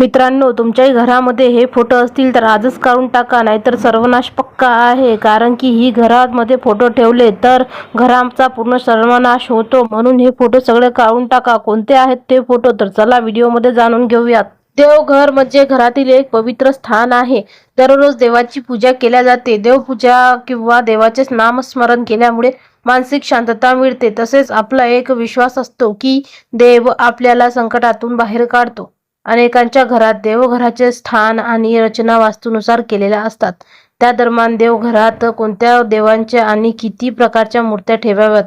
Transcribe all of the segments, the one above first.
मित्रांनो तुमच्याही घरामध्ये हे फोटो असतील तर आजच काढून टाका नाहीतर सर्वनाश पक्का आहे. कारण की ही घरामध्ये फोटो ठेवले तर घराचा पूर्ण सर्वनाश होतो. म्हणून हे फोटो सगळे काढून टाका. कोणते आहेत ते फोटो तर चला व्हिडिओमध्ये जाणून घेऊयात. देवघर म्हणजे घरातील एक पवित्र स्थान आहे. दररोज देवाची पूजा केल्या जाते. देवपूजा किंवा देवाचे नामस्मरण केल्यामुळे मानसिक शांतता मिळते. तसेच आपला एक विश्वास असतो की देव आपल्याला संकटातून बाहेर काढतो. अनेकांच्या घरात देवघराचे स्थान आणि रचना वास्तूनुसार केलेल्या असतात. त्या दरम्यान देवघरात कोणत्या देवांच्या आणि किती प्रकारच्या मूर्त्या ठेवाव्यात?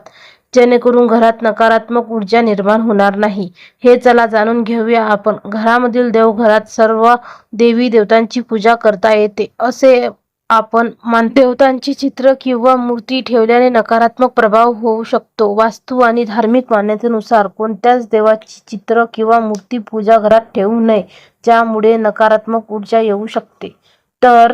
जेणेकरून घरात नकारात्मक ऊर्जा निर्माण होणार नाही. हे चला जाणून घेऊया आपण. घरामधील देवघरात सर्व देवी देवतांची पूजा करता येते असे आपण मानदेवतांची चित्र किंवा मूर्ती ठेवल्याने नकारात्मक प्रभाव होऊ शकतो. वास्तू आणि धार्मिक मान्यतेनुसार कोणत्याच देवाची चित्र किंवा मूर्ती पूजा घरात ठेवू नये ज्यामुळे नकारात्मक ऊर्जा येऊ शकते. तर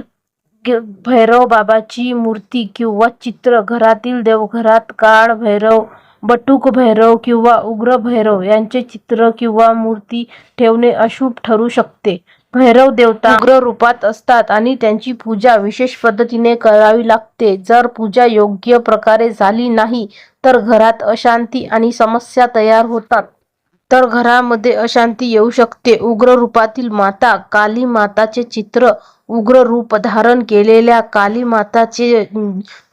भैरव बाबाची मूर्ती किंवा चित्र घरातील देवघरात काळ भैरव बटुक भैरव किंवा उग्र भैरव यांचे चित्र किंवा मूर्ती ठेवणे अशुभ ठरू शकते. भैरव देवता उग्र रूपात असतात आणि त्यांची पूजा विशेष पद्धतीने करावी लागते. जर पूजा योग्य प्रकारे झाली नाही तर घरात अशांती आणि समस्या तयार होतात. तर घरामध्ये अशांती येऊ शकते. उग्र रूपातील माता काली माताचे चित्र उग्र रूप धारण केलेल्या काली माताचे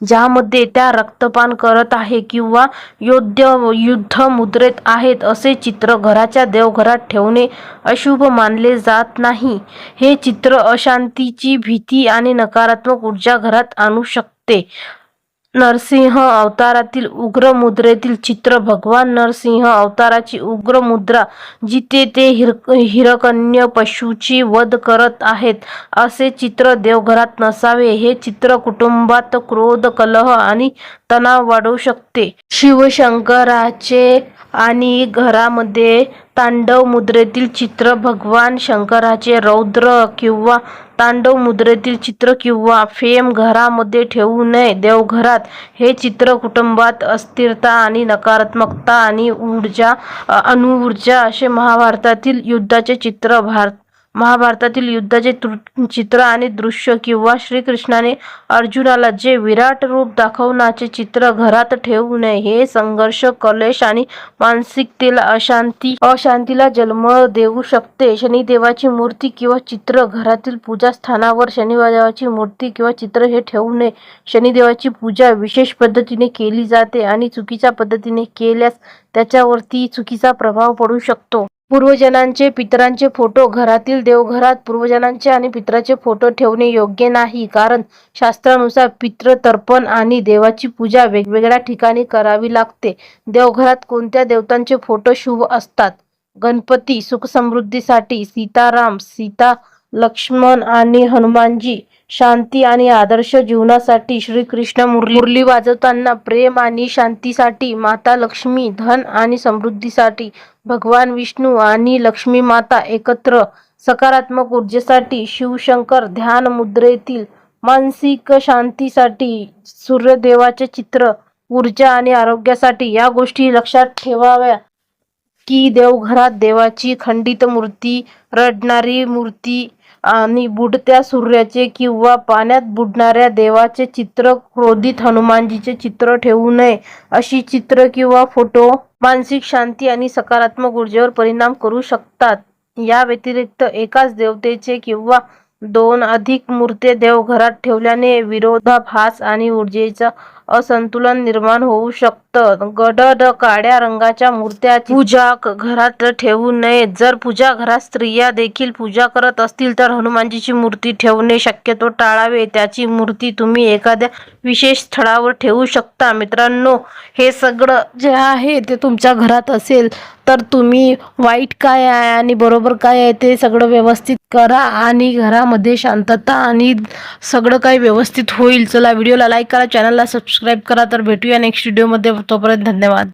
ज्यामध्ये त्या रक्तपान करत आहे किंवा योद्ध युद्ध मुद्रेत आहेत असे चित्र घराच्या देवघरात ठेवणे अशुभ मानले जात नाही. हे चित्र अशांतीची भीती आणि नकारात्मक ऊर्जा घरात आणू शकते. नरसिंह अवतारातील उग्र मुद्रेतील चित्र. भगवान नरसिंह अवताराची उग्र मुद्रा जिथे ते हिर हिरकन्य पशुची वध करत आहेत असे चित्र देवघरात नसावे. हे चित्र कुटुंबात क्रोध कलह आणि तणाव वाढवू शकते. शिवशंकराचे आणि घरामध्ये तांडव मुद्रेतील चित्र भगवान शंकराचे रौद्र किंवा तांडव मुद्रेतील चित्र किंवा फेम घरामध्ये ठेवू नये. देवघरात हे चित्र कुटुंबात अस्थिरता आणि नकारात्मकता आणि ऊर्जा अणुऊर्जा असे महाभारतातील युद्धाचे चित्र भारत महाभारतातील युद्धाचे चित्र आणि दृश्य किंवा श्रीकृष्णाने अर्जुनाला जे विराट रूप दाखवण्याचे चित्र घरात ठेवू नये हे संघर्ष कलेश आणि मानसिकतेला अशांती अशांतीला जन्म देऊ शकते. शनिदेवाची मूर्ती किंवा चित्र घरातील पूजास्थानावर शनिदेवाची मूर्ती किंवा चित्र हे ठेवू नये. शनिदेवाची पूजा विशेष पद्धतीने केली जाते आणि चुकीच्या पद्धतीने केल्यास त्याच्यावरती चुकीचा प्रभाव पडू शकतो. पूर्वजनांचे पितरांचे फोटो घरातील देवघरात पूर्वजनांचे आणि पितराचे फोटो ठेवणे योग्य नाही. कारण शास्त्रानुसार पितृ तर्पण आणि देवाची पूजा वेगवेगळ्या ठिकाणी करावी लागते. देवघरात कोणत्या देवतांचे फोटो शुभ असतात? गणपती सुख समृद्धीसाठी सीताराम सीता लक्ष्मण आणि हनुमानजी शांती आणि आदर्श जीवनासाठी श्रीकृष्ण मुरली मुरली वाजवताना प्रेम आणि शांतीसाठी माता लक्ष्मी धन आणि समृद्धीसाठी भगवान विष्णू आणि लक्ष्मी माता एकत्र सकारात्मक ऊर्जेसाठी शिवशंकर ध्यान मुद्रेतील मानसिक शांतीसाठी सूर्यदेवाचे चित्र ऊर्जा आणि आरोग्यासाठी या गोष्टी लक्षात ठेवाव्या. की देवघरात देवाची खंडित मूर्ती रडणारी मूर्ती आणि बुडत्या सूर्याचे किंवा पाण्यात बुडणाऱ्या देवाचे चित्र क्रोधित हनुमानजीचे चित्र ठेवू नये अशी चित्र किंवा फोटो मानसिक शांती आणि सकारात्मक ऊर्जेवर परिणाम करू शकतात. या व्यतिरिक्त एकाच देवतेचे किंवा दोन अधिक मूर्ते देवघरात ठेवल्याने विरोधाभास आणि ऊर्जेचा असंतुलन निर्माण होऊ शकतं. गडद काळ्या रंगाच्या मूर्त्या पूजा घरात ठेवू नयेत जर पूजा घरात स्त्रिया देखील पूजा करत असतील तर हनुमानजीची मूर्ती ठेवणे शक्यतो टाळावे. त्याची मूर्ती तुम्ही एखाद्या विशेष स्थळावर ठेवू शकता. मित्रांनो हे सगळं जे आहे ते तुमच्या घरात असेल तर तुम्ही वाईट काय आहे आणि बरोबर काय आहे ते सगळं व्यवस्थित करा आणि घरामध्ये शांतता आणि सगळं काही व्यवस्थित होईल. चला व्हिडिओला लाईक करा चॅनलला सबस्क्राईब करा तर भेटूया नेक्स्ट व्हिडिओमध्ये तोपर्यंत धन्यवाद.